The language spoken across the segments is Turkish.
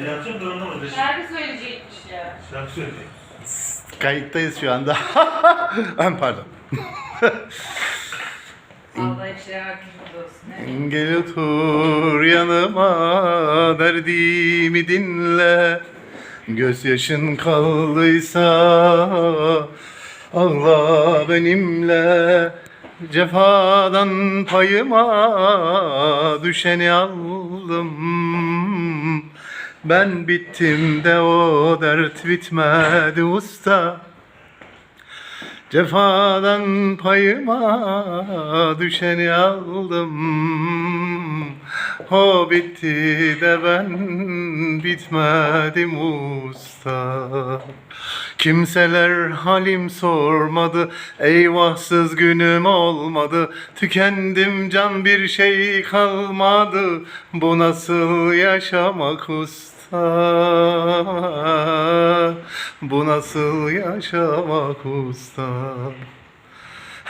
Ne yapacağım ben anlamadım. Şarkı söyleyecekmiş ya. Şarkı söyleyecek. Kayıttayız şu anda. Pardon. Allah olsun. Gel otur yanıma derdimi dinle Gözyaşın kaldıysa ağla benimle Cefadan payıma düşeni aldım Ben bittim de o dert bitmedi usta. Cefadan payıma düşeni aldım O bitti de ben bitmedim usta. Kimseler halim sormadı Eyvahsız günüm olmadı. Tükendim can bir şey kalmadı. Bu nasıl yaşamak usta? Bu nasıl yaşamak usta?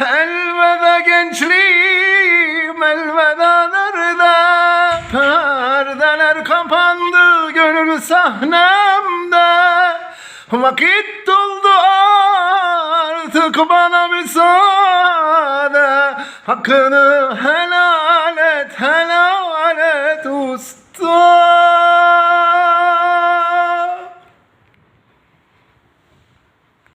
Elveda gençliğim Canlandı gönül sahnemde. Vakit doldu artık bana müsaade. Hakkını helal et helal et usta